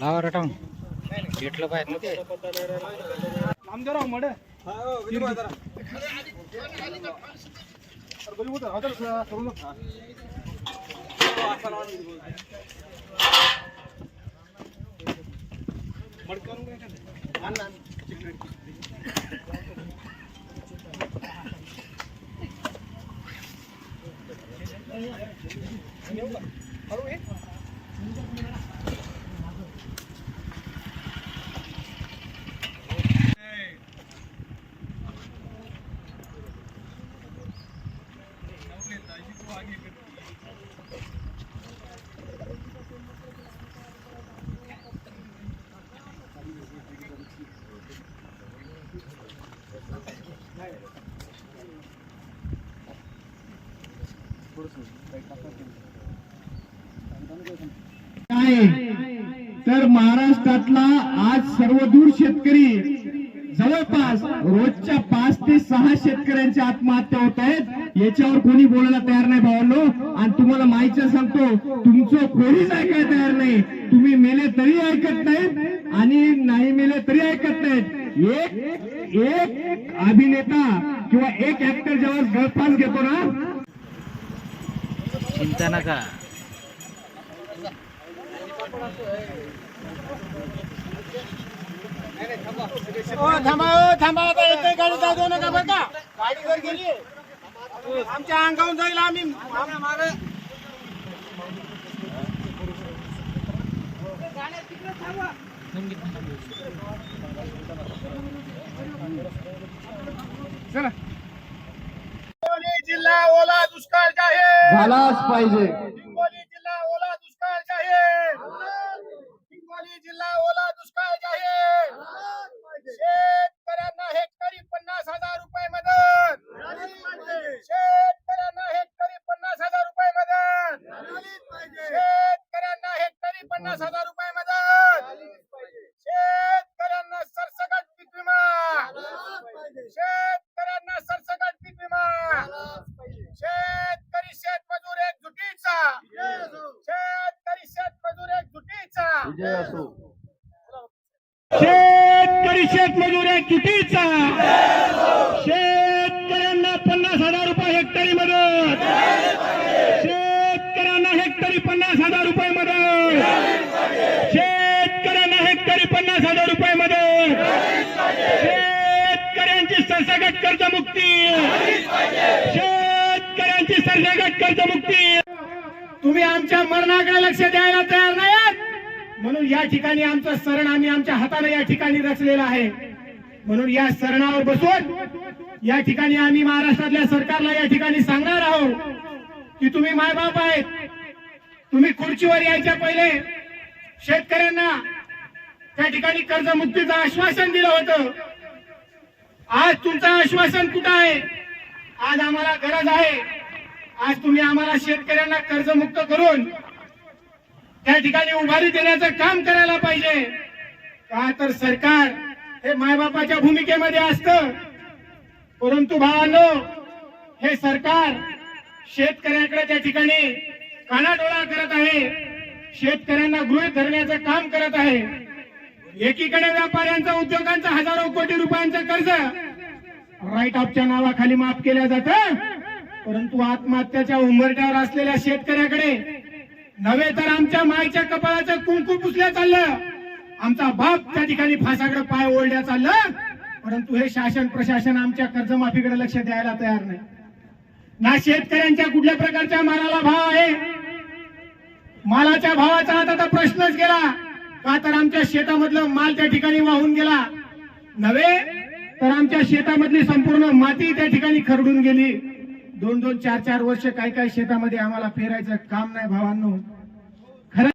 લાવો રટમ. કેટલો ભાઈ મૂકે આમ જરા મળે. હા વિડિયો જરા અરે બોલું તો હાજર સરું લો મડકાનું કઈ કરે ના ના ચિકન ना ते नामदेवराव मड आहे तर महाराष्ट्रातला आज सर्वदूर शेतकरी जवळपास रोजच्या पाच ते सहा शेतकऱ्यांच्या आत्महत्या होत आहेत. याच्यावर कोणी बोलायला तयार नाही भावांनो. आणि तुम्हाला माहिती सांगतो तुमचं कोणीच ऐकायला तयार नाही. तुम्ही मेले तरी ऐकत नाहीत आणि नाही मेले तरी ऐकत नाहीत. एक एक अभिनेता किंवा एक ऍक्टर जेव्हा गळफास घेतो ना? चिंता नका. थांबा ओ, थांबा आता एकही गाडी जाऊ देऊ नका बरं का? गाडी जर गेली आमच्या अंगावून जाईल आम्ही. मागे चला. हिंगोली जिल्हा ओला दुष्काळ जाहीर झालाच पाहिजे हिंगोली जिल्हा ओला दुष्काळ जाहीर हिंगोली जिल्हा ओला दुष्काळ जाहीर शेतकऱ्यांना हेक्टरी पन्नास हजार रुपये मदत शेतकऱ्यांना हेक्टरी पन्नास हजार रुपये मदत शेतकऱ्यांना हेक्टरी पन्नास हजार रुपये मदत. शेतकऱ्यांना सरसकट पीक विमा. शेतकऱ्यांना सरसकट पीक विमा. शेतकरी शेतमजूर एक जुटीचा शेतकरी शेतमजूर एक जुटीचा शेतकरी शेतमजूर एक जुटीचा शेतकऱ्यांना पन्नास हजार रुपये हेक्टरी मदत. शेतकऱ्यांना हेक्टरी पन्नास हजार रुपये मदत. पन्नास हजार रुपये मदत. शेतकऱ्यांची सरसकट कर्जमुक्ती शेतकऱ्यांची सरसगट कर्जमुक्ती तुम्ही आमच्या मरणाकडे लक्ष द्यायला तयार नाही म्हणून या ठिकाणी आमचं सरण आम्ही आमच्या हाताने या ठिकाणी रचलेलं आहे. म्हणून या सरणावर बसून या ठिकाणी आम्ही महाराष्ट्रातल्या सरकारला या ठिकाणी सांगणार आहोत की तुम्ही मायबाप आहेत. तुम्ही खुर्चीवर यायच्या पहिले शेतकऱ्यांना त्या ठिकाणी कर्जमुक्तीचं आश्वासन दिलं होतं. आज तुमचं आश्वासन कुठं आहे? आज आम्हाला गरज आहे. आज तुम्ही आम्हाला शेतकऱ्यांना कर्जमुक्त करून त्या ठिकाणी उभारी देण्याचं काम करायला पाहिजे. का तर सरकार हे मायबापाच्या भूमिकेमध्ये असतं. परंतु भावांनो हे सरकार शेतकऱ्याकडे त्या ठिकाणी कानाडोळा करत आहे. शेतकऱ्यांना गृहीत धरण्याचं काम करत आहे. एकीकडे व्यापाऱ्यांचा उद्योगांचा हजारो कोटी रुपयांचं कर्ज. राईट ऑफच्या नावाखाली माफ केलं जात. परंतु आत्महत्याच्या उंबरट्यावर असलेल्या शेतकऱ्याकडे नव्हे तर आमच्या मायच्या कपाळाचं कुंकू पुसल्या चाललं. आमचा बाप त्या ठिकाणी फासाकडे पाय ओढल्या चाललं. परंतु हे शासन प्रशासन आमच्या कर्जमाफीकडे लक्ष द्यायला तयार नाही. ना शेतकऱ्यांच्या कुठल्या प्रकारच्या मालाला भाव आहे? मालाच्या भावाचा आता तर प्रश्नच गेला. का तर आमच्या शेतामधलं माल त्या ठिकाणी वाहून गेला. नव्हे? तर आमच्या शेतामधली संपूर्ण माती त्या ठिकाणी खरडून गेली. दोन दोन चार चार वर्ष काय काय शेतामध्ये आम्हाला फेरायचं काम नाही भावांनो.